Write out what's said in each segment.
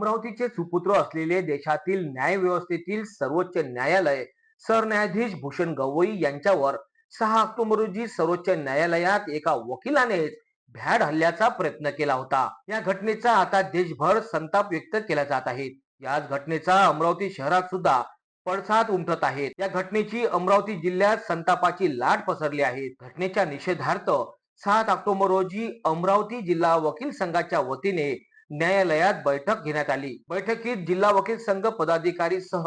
अमरावतीचे सुपुत्र असलेले देशातील न्यायव्यवस्थेतील सर्वोच्च न्यायालय सरन्यायाधीश भूषण गवई यांच्यावर सहा ऑक्टोबर रोजी सर्वोच्च न्यायालयात एका वकिलानेच भ्याड हल्ल्याचा प्रयत्न केला होता. या घटनेचा आता देशभर संताप व्यक्त केला जात आहे. याच घटनेचा अमरावती शहरात सुद्धा पडसाद उमटत आहेत या घटनेची अमरावती जिल्ह्यात संतापाची लाट पसरली आहे. घटनेच्या निषेधार्थ सात ऑक्टोबर रोजी अमरावती जिल्हा वकील संघाच्या वतीने न्यायालयात बैठक घेण्यात आली. बैठकीत जिल्हा वकील संघ पदाधिकारी सह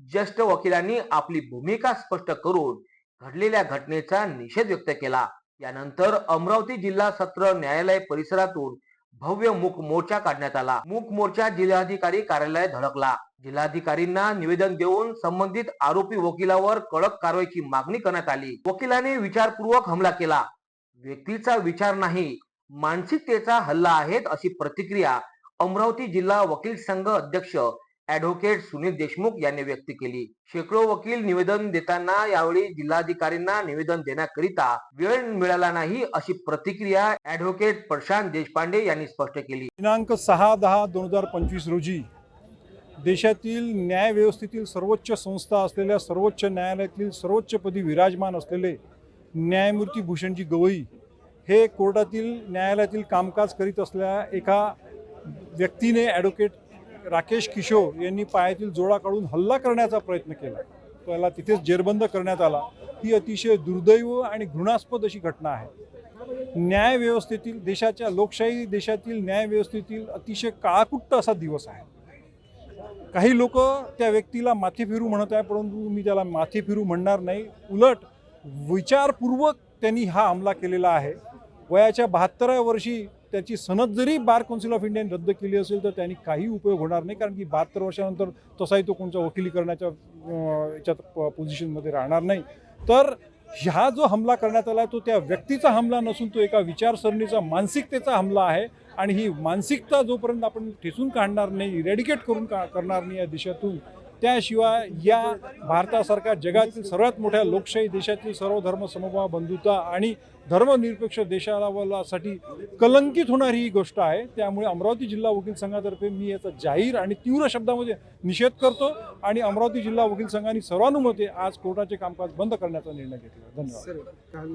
ज्येष्ठ वकिलांनी आपली भूमिका स्पष्ट करून घडलेल्या घटनेचा निषेध व्यक्त केला. यानंतर अमरावती जिल्हा सत्र न्यायालय परिसरातून भव्य मूक मोर्चा काढण्यात आला. मूक मोर्चा जिल्हाधिकारी कार्यालय धडकला. जिल्हाधिकारींना निवेदन देऊन संबंधित आरोपी वकिलावर कडक कारवाईची मागणी करण्यात आली. वकिलाने विचारपूर्वक हमला केला. व्यक्तीचा विचार नाही मानसिकतेचा हल्ला आहेत अशी प्रतिक्रिया अमरावती जिल्हा वकील संघ अध्यक्ष ऍडव्होकेट सुनील देशमुख यांनी व्यक्त केली. शेकडो वकील निवेदन देताना यावेळी जिल्हाधिकारींना निवेदन देण्याकरिता वेळ मिळाला नाही अशी प्रतिक्रिया ऍडव्होकेट प्रशांत देशपांडे यांनी स्पष्ट केली. दिनांक सहा दहा दोन हजार पंचवीस रोजी देशातील न्यायव्यवस्थेतील सर्वोच्च संस्था असलेल्या सर्वोच्च न्यायालयातील सर्वोच्चपदी विराजमान असलेले न्यायमूर्ती भूषणजी गवई हे कोर्टातील न्यायालयातील कामकाज करीत असलेल्या एका व्यक्तीने ॲडव्होकेट राकेश किशोर यांनी पायातील जोडा काढून हल्ला करण्याचा प्रयत्न केला. त्याला तिथेच जेरबंद करण्यात आला. ही अतिशय दुर्दैव आणि घृणास्पद अशी घटना आहे. न्यायव्यवस्थेतील देशाच्या लोकशाही देशातील न्यायव्यवस्थेतील अतिशय काळाकुट्ट असा दिवस आहे. काही लोक त्या व्यक्तीला माथे फिरू म्हणत आहे परंतु मी त्याला माथे फिरू म्हणणार नाही. उलट विचारपूर्वक त्यांनी हा हमला केलेला आहे. वयाच्या बहात्तराव्या वर्षी त्याची सनद जरी बार काउन्सिल ऑफ इंडियाने रद्द केली असेल तर त्यांनी काही उपयोग होणार नाही कारण की बहात्तर वर्षानंतर तसाही तो कोणत्या वकिली करण्याच्या याच्यात प- पोझिशनमध्ये राहणार नाही. तर ह्या जो हमला करण्यात आला तो त्या व्यक्तीचा हमला नसून तो एका विचारसरणीचा मानसिकतेचा हमला आहे. आणि ही मानसिकता जोपर्यंत आपण ठेचून काढणार नाही रेडिकेट करून का करणार नाही या देशातून त्याशिवाय या भारतासारख्या जगातील सर्वात मोठ्या लोकशाही देशातील सर्व धर्म समभाव बंधुता आणि धर्मनिरपेक्ष देशाला कलंकित होणारी ही गोष्ट आहे. त्यामुळे अमरावती जिल्हा वकील संघातर्फे मी याचा जाहीर आणि तीव्र शब्दामध्ये निषेध करतो आणि अमरावती जिल्हा वकील संघाने सर्वानुमते आज कोर्टाचे कामकाज बंद करण्याचा निर्णय घेतला धन्यवाद.